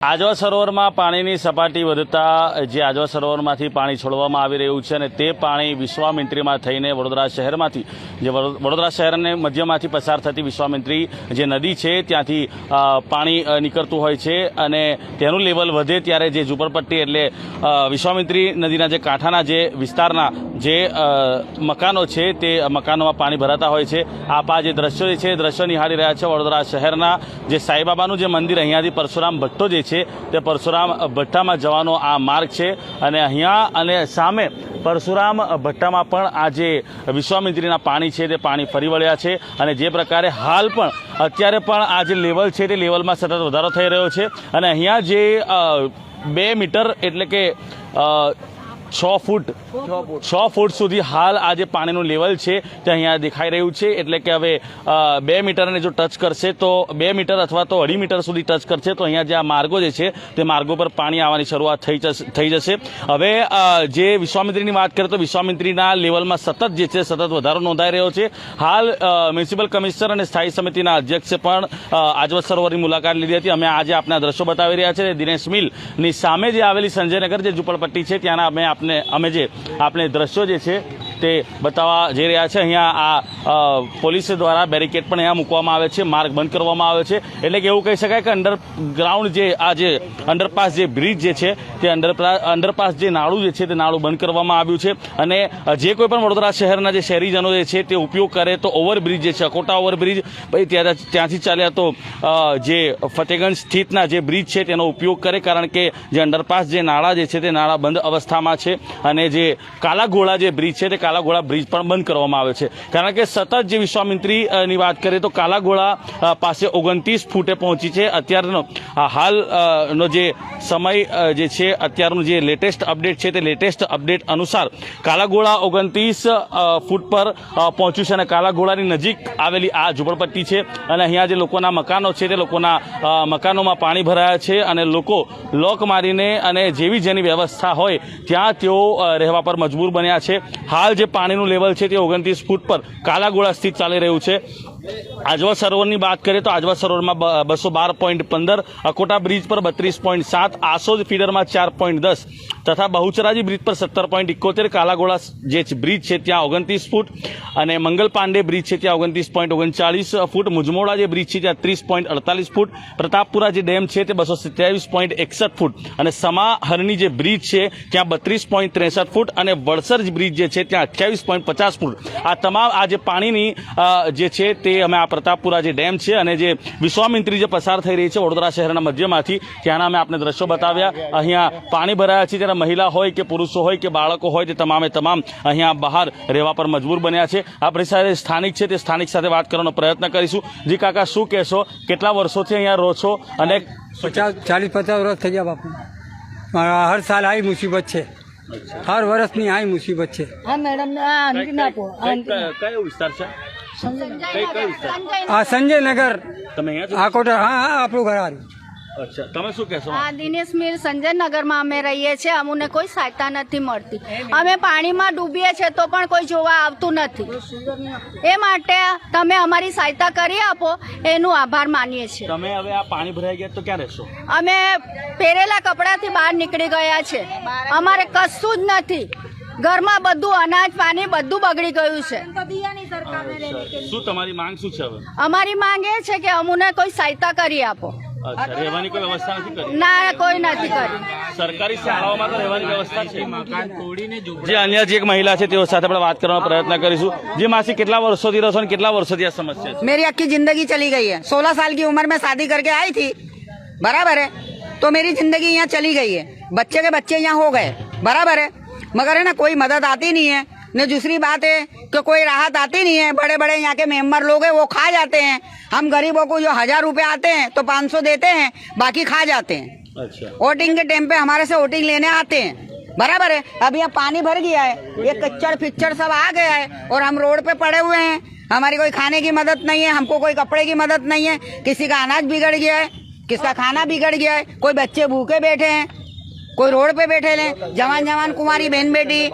આજવા સરોવરમાં પાણીની સપાટી વધતા જે આજવા સરોવરમાંથી પાણી છોડવામાં આવી રહ્યું છે અને તે પાણી વિશ્વામિત્રીમાં થઈને વડોદરા શહેરમાંથી, જે વડોદરા શહેરને મધ્યમાંથી પસાર થતી વિશ્વામિત્રી જે નદી છે ત્યાંથી પાણી નીકળતું હોય છે અને તેનું લેવલ વધે ત્યારે જે ઝૂંપડપટ્ટી એટલે વિશ્વામિત્રી નદીના જે કાંઠાના જે વિસ્તારના જે મકાનો છે તે મકાનોમાં પાણી ભરાતા હોય છે. આપ આ જે દ્રશ્યો છે દ્રશ્યો નિહાળી રહ્યા છે વડોદરા શહેરના જે સાંઈબાબાનું જે મંદિર અહીંયાથી પરશુરામ ભટ્ટો જે છે, તે પરશુરામ ભટ્ટામાં જવાનો આ માર્ગ છે. અને અહીંયા અને સામે પરશુરામ ભટ્ટામાં પણ આ જે વિશ્વામિત્રીના પાણી છે, તે પાણી ફરી વળ્યા છે. અને જે પ્રકારે હાલ પણ અત્યારે પણ આ જે લેવલ છે, તે લેવલમાં સતત વધારો થઈ રહ્યો છે. અને અહીંયા જે બે મીટર એટલે કે છ ફૂટ છ ફૂટ સુધી હાલ આ જે પાણીનું લેવલ છે તે અહીંયા દેખાઈ રહ્યું છે. એટલે કે હવે બે મીટરને જો ટચ કરશે તો, બે મીટર અથવા તો અઢી મીટર સુધી ટચ કરશે તો અહીંયા જે આ માર્ગો જે છે તે માર્ગો પર પાણી આવવાની શરૂઆત થઈ જશે થઈ જશે. હવે જે વિશ્વામિત્રીની વાત કરીએ તો વિશ્વામિત્રીના લેવલમાં સતત જે છે સતત વધારો નોંધાઈ રહ્યો છે. હાલ મ્યુનિસિપલ કમિશનર અને સ્થાયી સમિતિના અધ્યક્ષે પણ આજવત સરોવરની મુલાકાત લીધી હતી. અમે આજે આપના દ્રશ્યો બતાવી રહ્યા છે દિનેશ મિલની સામે જે આવેલી સંજયનગર જે ઝુંપડપટ્ટી છે, ત્યાંના અમે આપને અમે જે આપણે દ્રશ્યો જે છે તે બતાવવા જઈ રહ્યા છે. અહીંયા આ પોલીસ દ્વારા બેરિકેડ પણ અહીંયા મૂકવામાં આવે છે. માર્ગ બંધ કરવામાં આવે છે. એટલે કે એવું કહી શકાય કે અંડરગ્રાઉન્ડ જે, આ જે અંડરપાસ જે બ્રિજ જે છે, તે અંડર અંડરપાસ જે નાળું જે છે, તે નાળું બંધ કરવામાં આવ્યું છે. અને જે કોઈ પણ વડોદરા શહેરના જે શહેરીજનો જે છે, તે ઉપયોગ કરે તો ઓવરબ્રિજ જે છે, અકોટા ઓવરબ્રિજ પછી ત્યાં ત્યાંથી ચાલ્યા તો જે ફતેગંજ સ્થિતના જે બ્રિજ છે, તેનો ઉપયોગ કરે કારણ કે જે અંડરપાસ જે નાળા જે છે, તે નાળા બંધ અવસ્થામાં છે. અને જે કાલાઘોડા જે બ્રિજ છે, તે કાલાઘોડા બ્રિજ પણ બંધ કરવામાં આવે છે. કારણ કે સતત જે વિશ્વામિત્રી વાત કરીએ તો કાલાઘોડા પાસે ઓગણત્રીસ ફૂટે પહોંચી છે. અત્યારનો હાલનો જે સમય જે છે, અત્યારનું જે લેટેસ્ટ અપડેટ છે તે લેટેસ્ટ અપડેટ અનુસાર કાલાઘોડા ઓગણત્રીસ ફૂટ પર પહોંચ્યું છે અને કાલાઘોડાની નજીક આવેલી આ ઝૂંપડપટ્ટી છે અને અહીંયા જે લોકોના મકાનો છે તે લોકોના મકાનોમાં પાણી ભરાયા છે અને લોકો લોક મારીને અને જેવી જેની વ્યવસ્થા હોય ત્યાં તેઓ રહેવા પર મજબૂર બન્યા છે. હાલ જે પાણીનું લેવલ છે તે ઓગણત્રીસ ફૂટ પર કાલાગોળા સ્થિત ચાલી રહ્યું છે. આજવા સરોવરની વાત કરીએ તો આજવા સરોવરમાં બસો બાર પોઈન્ટ પંદર, અકોટા બ્રિજ પર બત્રીસ પોઈન્ટ સાત, આસોદ ફીડરમાં ચાર પોઈન્ટ દસ તથા બહુચરાજી બ્રિજ પર સત્તર પોઈન્ટ ઇકોતેર, કાલાગોળા જે બ્રિજ છે ત્યાં ઓગણત્રીસ ફૂટ અને મંગલ પાંડે બ્રિજ છે ત્યાં ઓગણત્રીસ પોઈન્ટ ઓગણચાળીસ ફૂટ, મુજમોડા જે બ્રિજ છે ત્યાં ત્રીસ પોઈન્ટ અડતાલીસ ફૂટ, પ્રતાપપુરા જે ડેમ છે તે બસો સત્યાવીસ પોઈન્ટ એકસઠ ફૂટ અને સમાહરની જે બ્રિજ છે ત્યાં બત્રીસ પોઈન્ટ ત્રેસઠ ફૂટ અને વડસર બ્રિજ જે છે ત્યાં અઠ્યાવીસ પોઈન્ટ પચાસ ફૂટ. આ તમામ આ જે પાણીની જે છે તે અમે આ પ્રતાપપુરા જે ડેમ છે અને જે વિશ્વામિત્રી જે પસાર થઈ રહી છે વડોદરા શહેરના મધ્યમાંથી ત્યાંના અમે આપને દ્રશ્યો બતાવ્યા. અહીંયા પાણી ભરાયા છે ત્યારે મહિલા હોય કે પુરુષો હોય કે બાળકો હોય તે તમામે તમામ અહીંયા બહાર રહેવા પર મજબૂર બન્યા છે. આપણી સાથે સ્થાનિક છે તે સ્થાનિક સાથે વાત કરવાનો પ્રયત્ન કરીશું. જી કાકા શું કહેશો? કેટલા વર્ષોથી અહીંયા રહો છો અને પચાસ ચાલીસ પચાસ વર્ષ થઈ ગયા બાપુ. મારા હર સાલ આવી મુસીબત છે. હર વર્ષની આવી મુસીબત છે. હા મેડમ કયો વિસ્તાર છે? આ સંજયનગર. તમે અહીંયા છો? આ કોટર હા હા આપણું ઘર આવ્યું અચ્છા તમે શું કહેશો? દિનેશ મિલ સંજયનગરમાં અમે રહીએ છીએ. અમને કોઈ સહાયતા નથી મળતી. અમે પાણીમાં ડૂબીએ છીએ તો પણ કોઈ જોવા આવતું નથી. એ માટે તમે અમારી સહાયતા કરી આપો. એનું આભાર માનીએ છીએ. તમે હવે આ પાણી ભરાઈ ગયા તો ક્યાં રહેશો? અમે પહેરેલા કપડાથી બહાર નીકળી ગયા છે. અમારે કશું જ નથી. ઘરમાં બધું અનાજ પાણી બધું બગડી ગયું છે શું તમારી માંગ શું છે હવે અમારી માંગ એ છે કે અમને કોઈ સહાયતા કરી આપો અચ્છા રહેવાની કોઈ વ્યવસ્થા નથી કરી ના કોઈ નથી કરી સરકારી શાળાઓમાં તો રહેવાની વ્યવસ્થા છે જે અન્ય જે એક મહિલા છે તેઓ સાથે આપણે વાત કરવાનો પ્રયત્ન કરીશું જે માસી કેટલા વર્ષોથી રહો છો અને કેટલા વર્ષોથી આ સમસ્યા છે मेरी अक्की जिंदगी चली गई है सोलह साल की उम्र में शादी करके आई थी बराबर है तो मेरी जिंदगी यहाँ चली गई है बच्चे के बच्चे यहाँ हो गए बराबर है मगर है ना कोई मदद आती नहीं है। न दूसरी बात है कि कोई राहत आती नहीं है। बड़े बड़े यहाँ के मेंबर लोग हैं वो खा जाते हैं। हम गरीबों को जो हज़ार रुपए आते हैं तो पाँच सौ देते हैं बाकी खा जाते हैं। अच्छा। वोटिंग के टाइम पे हमारे से वोटिंग लेने आते हैं। बराबर है अब यहाँ पानी भर गया है। ये कच्चड़ फिच्चड़ सब आ गया है और हम रोड पे पड़े हुए हैं। हमारी कोई खाने की मदद नहीं है हमको कोई कपड़े की मदद नहीं है। किसी का अनाज बिगड़ गया है किसका खाना बिगड़ गया है कोई बच्चे भूखे बैठे हैं। कोई रोड पे बैठे हैं जवान जवान कुमारी बहन बेटी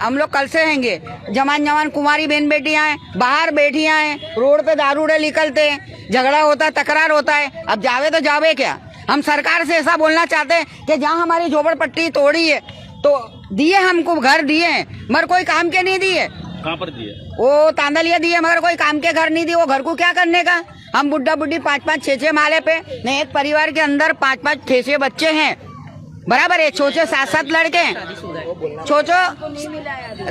हम लोग कल से रहेंगे। जवान जवान कुमारी बहन बेटियाँ हैं बाहर बैठियाँ हैं रोड पे दारूड़े निकलते हैं झगड़ा होता है तकरार होता है। अब जावे तो जावे क्या? हम सरकार से ऐसा बोलना चाहते हैं कि जहाँ हमारी झोपड़पट्टी तोड़ी है तो दिए हमको घर दिए हैं मगर कोई काम के नहीं दिए। कहाँ पर दिए? वो तांदलिया दिए मगर कोई काम के घर नहीं दिए। वो घर को क्या करने का? हम बुढ़ा बुढ़ी पाँच पाँच छः छः माले पे ने एक परिवार के अंदर पाँच पाँच छः छः बच्चे हैं। बराबर है छोचो सात सात लड़के छोचो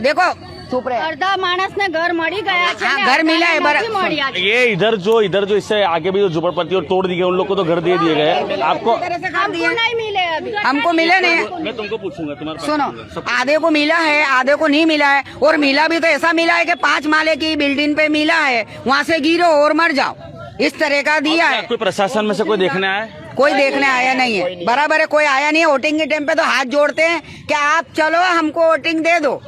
देखो अर्धा मानस ने घर मड़ी गया हाँ, घर मिला है बर... ये इधर जो इधर जो इससे आगे भी जो झुपड़पट्टी और तोड़ दी गई उन लोग को तो घर दे दिए गए। हाँ, आपको नहीं मिले अभी। हमको मिले नहीं। मैं तुमको पूछूँगा तुम्हारा सुनो आधे को मिला है आधे को नहीं मिला है। और मिला भी तो ऐसा मिला है की पाँच माले की बिल्डिंग पे मिला है। वहाँ से गिरो और मर जाओ। इस तरह का दिया है। कोई प्रशासन में से कोई देखने आए कोई देखने आया नहीं है। बराबर है कोई आया नहीं है वोटिंग के टाइम पे तो हाथ जोड़ते हैं कि आप चलो हमको वोटिंग दे दो।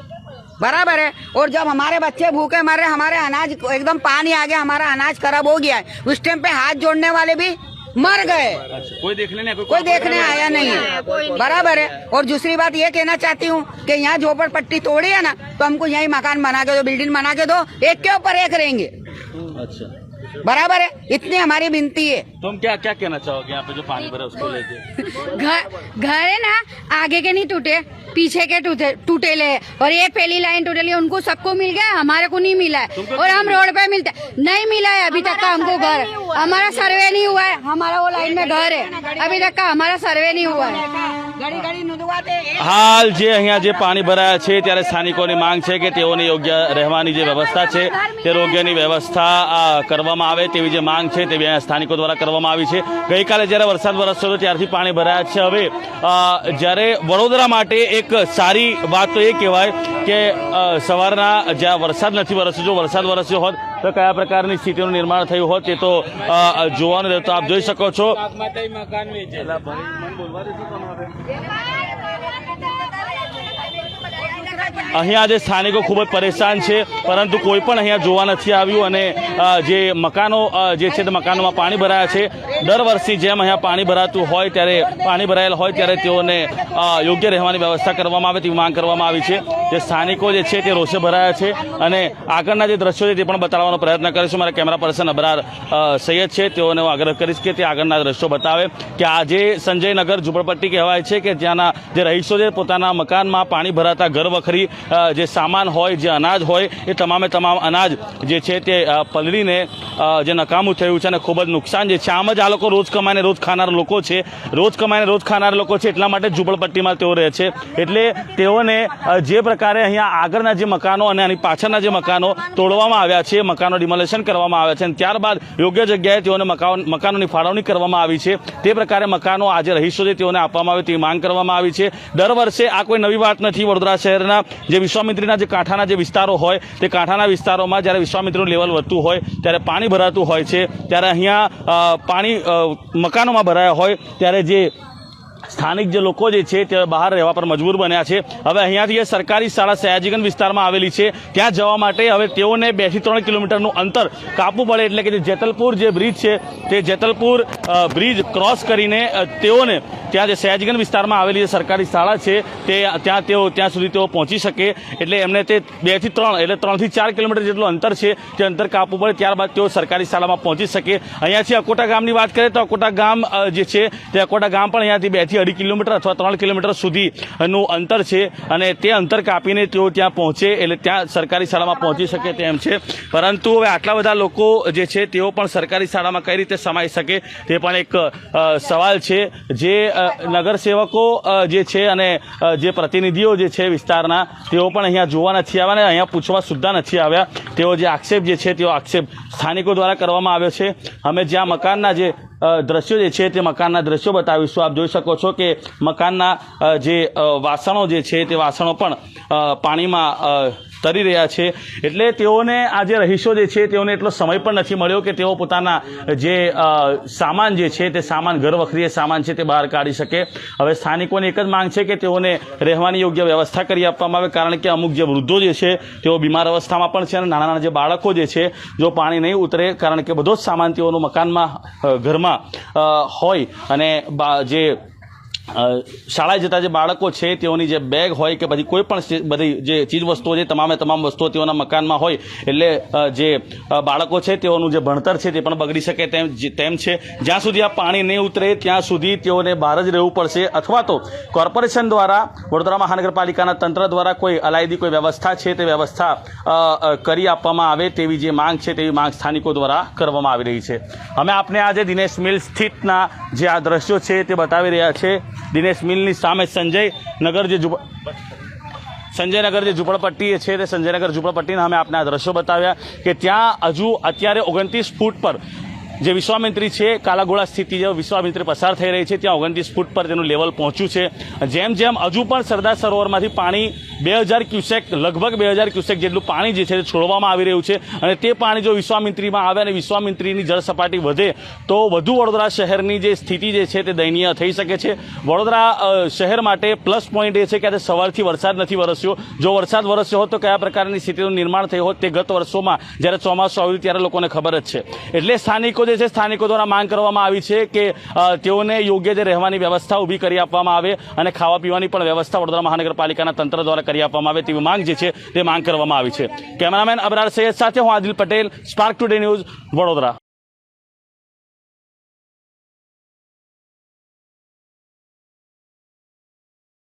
बराबर है। और जब हमारे बच्चे भूखे मर रहे हमारे अनाज एकदम पानी आ गया हमारा अनाज खराब हो गया है उस टाइम पे हाथ जोड़ने वाले भी मर गए। अच्छा कोई देखने नहीं आया, कोई देखने आया नहीं है। बराबर है। और दूसरी बात ये कहना चाहती हूँ कि यहाँ झोपड़ पट्टी तोड़ी है ना तो हमको यही मकान बना के दो बिल्डिंग बना के दो एक के ऊपर एक रहेंगे। अच्छा। बराबर है इतनी हमारी विनती है तुम क्या क्या कहना चाहोगे यहाँ पे जो पानी भरा उसको लेके घर घर है ना आगे के नहीं टूटे पीछे के टूटे टूटेले और ये पहली लाइन टूटेली उनको सबको मिल गया हमारे को नहीं मिला है और हम रोड पे मिलते नहीं मिला है अभी तक का हमको घर हमारा सर्वे नहीं हुआ है हमारा वो लाइन में घर है अभी तक का हमारा सर्वे नहीं हुआ है હાલ જે અહીંયા જે પાણી ભરાયા છે ત્યારે સ્થાનિકોની માંગ છે કે તેઓની યોગ્ય રહેવાની જે વ્યવસ્થા છે તે યોગ્યની વ્યવસ્થા કરવામાં આવે તેવી જે માંગ છે તેવી અહીંયા સ્થાનિકો દ્વારા કરવામાં આવી છે. ગઈકાલે જ્યારે વરસાદ વરસ્યો હતો ત્યારથી પાણી ભરાયા છે. હવે જ્યારે વડોદરા માટે એક સારી વાત તો એ કહેવાય કે સવારના જ્યાં વરસાદ નથી વરસ્યો, જો વરસાદ વરસ્યો હોત તો કયા પ્રકારની સ્થિતિનું નિર્માણ થયું હોત તે તો અ, જોવાનું રહેતો. આપ જોઈ શકો છો. અહીંયા જે સ્થાનિકો ખૂબ જ પરેશાન છે, પરંતુ કોઈ પણ અહીંયા જોવા નથી આવ્યું અને જે મકાનો જે છે તે મકાનોમાં પાણી ભરાયા છે. દર વર્ષની જેમ અહીંયા પાણી ભરાતું હોય ત્યારે, પાણી ભરાયેલ હોય ત્યારે તેઓને યોગ્ય રહેવાની વ્યવસ્થા કરવામાં આવે તેવી માંગ કરવામાં આવી છે. જે સ્થાનિકો જે છે તે રોષે ભરાયા છે અને આગળના જે દ્રશ્યો છે તે પણ બતાવવાનો પ્રયત્ન કરીશું. મારા કેમેરા પર્સન અબરાર સૈયદ છે. તેઓને હું આગ્રહ કરીશ કે તે આગળના દ્રશ્યો બતાવે કે આજે સંજયનગર ઝુંપડપટ્ટી કહેવાય છે કે ત્યાંના જે રહીશો છે પોતાના મકાનમાં પાણી ભરાતા ઘર વખરી જે સામાન હોય, જે અનાજ હોય, એ તમામે તમામ અનાજ જે છે તે પલળીને જે નકામું થયું છે અને ખૂબ જ નુકસાન જે છે, આમ જ આ લોકો રોજ કમાઈને રોજ ખાનાર લોકો છે. રોજ કમાઈને રોજ ખાનાર લોકો છે, એટલા માટે ઝૂંપડપટ્ટીમાં તેઓ રહે છે. એટલે તેઓને જે પ્રકારે અહીંયા આગળના જે મકાનો અને આની પાછળના જે મકાનો તોડવામાં આવ્યા છે, મકાનો ડિમોલેશન કરવામાં આવ્યા છે અને ત્યારબાદ યોગ્ય જગ્યાએ તેઓને મકાન મકાનોની ફાળવણી કરવામાં આવી છે. તે પ્રકારે મકાનો આજે રહીશો છે તેઓને આપવામાં આવે તેવી માંગ કરવામાં આવી છે. દર વર્ષે આ કોઈ નવી વાત નથી, વડોદરા શહેરના જે વિશ્વામિત્રીના જે કાંઠાના જે વિસ્તારો હોય, તે કાંઠાના વિસ્તારોમાં જ્યારે વિશ્વામિત્રીનું લેવલ વધતું હોય, ત્યારે પાણી ભરાતું હોય છે, ત્યારે અહીંયા પાણી મકાનોમાં ભરાયા હોય, ત્યારે જે સ્થાનિક જે લોકો જે છે તે બહાર રહેવા પર મજબૂર બન્યા છે. હવે અહીંયાથી એ સરકારી શાળા સયાજીગંજ વિસ્તારમાં આવેલી છે. ત્યાં જવા માટે હવે તેઓને બેથી ત્રણ કિલોમીટરનું અંતર કાપવું પડે, એટલે કે જે જેતલપુર જે બ્રિજ છે, તે જેતલપુર બ્રિજ ક્રોસ કરીને તેઓને ત્યાં જે સયાજીગંજ વિસ્તારમાં આવેલી જે સરકારી શાળા છે, તે ત્યાં તેઓ ત્યાં સુધી તેઓ પહોંચી શકે. એટલે એમને તે બેથી ત્રણ, એટલે ત્રણથી ચાર કિલોમીટર જેટલું અંતર છે, તે અંતર કાપવું પડે ત્યારબાદ તેઓ સરકારી શાળામાં પહોંચી શકે. અહીંયાથી અકોટા ગામની વાત કરીએ તો અકોટા ગામ જે છે, તે અકોટા ગામ પણ અહીંયાથી બેથી અઢી કિલોમીટર અથવા ત્રણ કિલોમીટર સુધીનું અંતર છે અને તે અંતર કાપીને તેઓ ત્યાં પહોંચે, એટલે ત્યાં સરકારી શાળામાં પહોંચી શકે તેમ છે. પરંતુ હવે આટલા બધા લોકો જે છે, તેઓ પણ સરકારી શાળામાં કઈ રીતે સમાઈ શકે, તે પણ એક સવાલ છે. જે નગરસેવકો જે છે અને જે પ્રતિનિધિઓ જે છે વિસ્તારના, તેઓ પણ અહીંયા જોવા નથી આવ્યા અને અહીંયા પૂછવા સુદ્ધા નથી આવ્યા. તેઓ જે આક્ષેપ જે છે, તેઓ આક્ષેપ સ્થાનિકો દ્વારા કરવામાં આવ્યો છે. અમે જ્યાં મકાનના જે દ્રશ્યો જે છે તે મકાનના દ્રશ્યો બતાવીશું. આપ જોઈ શકો છો કે મકાનના જે વાસણો જે છે તે વાસણો પણ પાણીમાં તરી રહ્યા છે. એટલે તેઓને આ જે રહીશો જે છે, તેઓને એટલો સમય પણ નથી મળ્યો કે તેઓ પોતાના જે સામાન જે છે, તે સામાન ઘર વખરીએ સામાન છે તે બહાર કાઢી શકે. હવે સ્થાનિકોની એક જ માંગ છે કે તેઓને રહેવાની યોગ્ય વ્યવસ્થા કરી આપવામાં આવે, કારણ કે અમુક જે વૃદ્ધો જે છે, તેઓ બીમાર અવસ્થામાં પણ છે અને નાના નાના જે બાળકો જે છે, જો પાણી નહીં ઉતરે, કારણ કે બધો જ સામાન તેઓનું મકાનમાં ઘરમાં હોય અને જે શાળાએ જતા જે બાળકો છે, તેઓની જે બેગ હોય કે પછી કોઈ પણ બધી જે ચીજ વસ્તુઓ છે, તમામે તમામ વસ્તુઓ તેઓના મકાનમાં હોય, એટલે જે બાળકો છે, તેઓનું જે ભણતર છે, તે પણ બગડી શકે તેમ તેમ છે. જ્યાં સુધી આ પાણી નહીં ઉતરે, ત્યાં સુધી તેઓને બહાર જ રહેવું પડશે. અથવા તો કોર્પોરેશન દ્વારા, વડોદરા મહાનગરપાલિકાના તંત્ર દ્વારા કોઈ અલાયદી કોઈ વ્યવસ્થા છે, તે વ્યવસ્થા કરી આપવામાં આવે તેવી જે માંગ છે, તેવી માંગ સ્થાનિકો દ્વારા કરવામાં આવી રહી છે. અમે આપને આજે દિનેશ મિલ સ્થિતના જે આ દ્રશ્યો છે, તે બતાવી રહ્યા છે. દિનેશ મિલની સામે સંજય નગર જે સંજયનગર જે ઝૂંપડપટ્ટી છે તે સંજયનગર ઝૂંપડપટ્ટીના અમે આપને દ્રશ્યો બતાવ્યા કે ત્યાં હજુ અત્યારે ઓગણત્રીસ ફૂટ પર જે વિશ્વામિત્રી છે કાલાગોળા સ્થિતિ જે વિશ્વામિત્રી પસાર થઈ રહી છે, ત્યાં ઓગણત્રીસ ફૂટ પર તેનું લેવલ પહોંચ્યું છે. જેમ જેમ હજુ પણ સરદાર સરોવરમાંથી પાણી બે હજાર ક્યુસેક, લગભગ બે હજાર ક્યુસેક જેટલું પાણી જે છે તે છોડવામાં આવી રહ્યું છે અને તે પાણી જો વિશ્વામિત્રીમાં આવે અને વિશ્વામિત્રીની જળ સપાટી વધે, તો વધુ વડોદરા શહેરની જે સ્થિતિ જે છે તે દયનીય થઈ શકે છે. વડોદરા શહેર માટે પ્લસ પોઈન્ટ એ છે કે આજે સવારથી વરસાદ નથી વરસ્યો. જો વરસાદ વરસ્યો હોત તો કયા પ્રકારની સ્થિતિનું નિર્માણ થયું હોત તે ગત વર્ષોમાં જ્યારે ચોમાસું આવ્યું ત્યારે લોકોને ખબર જ છે. એટલે સ્થાનિકો જે છે, સ્થાનિકો દ્વારા માંગ કરવામાં આવી છે કે તેઓને યોગ્ય જે રહેવાની વ્યવસ્થા ઊભી કરી આપવામાં આવે અને ખાવા પીવાની પણ વ્યવસ્થા વડોદરા મહાનગરપાલિકાના તંત્ર દ્વારા કરી આપવામાં આવે તેવી માંગ જે છે, તે માંગ કરવામાં આવી છે. કેમેરામેન અબરાર સૈયદ સાથે હું Adil Patel, Spark Today News, Vadodara.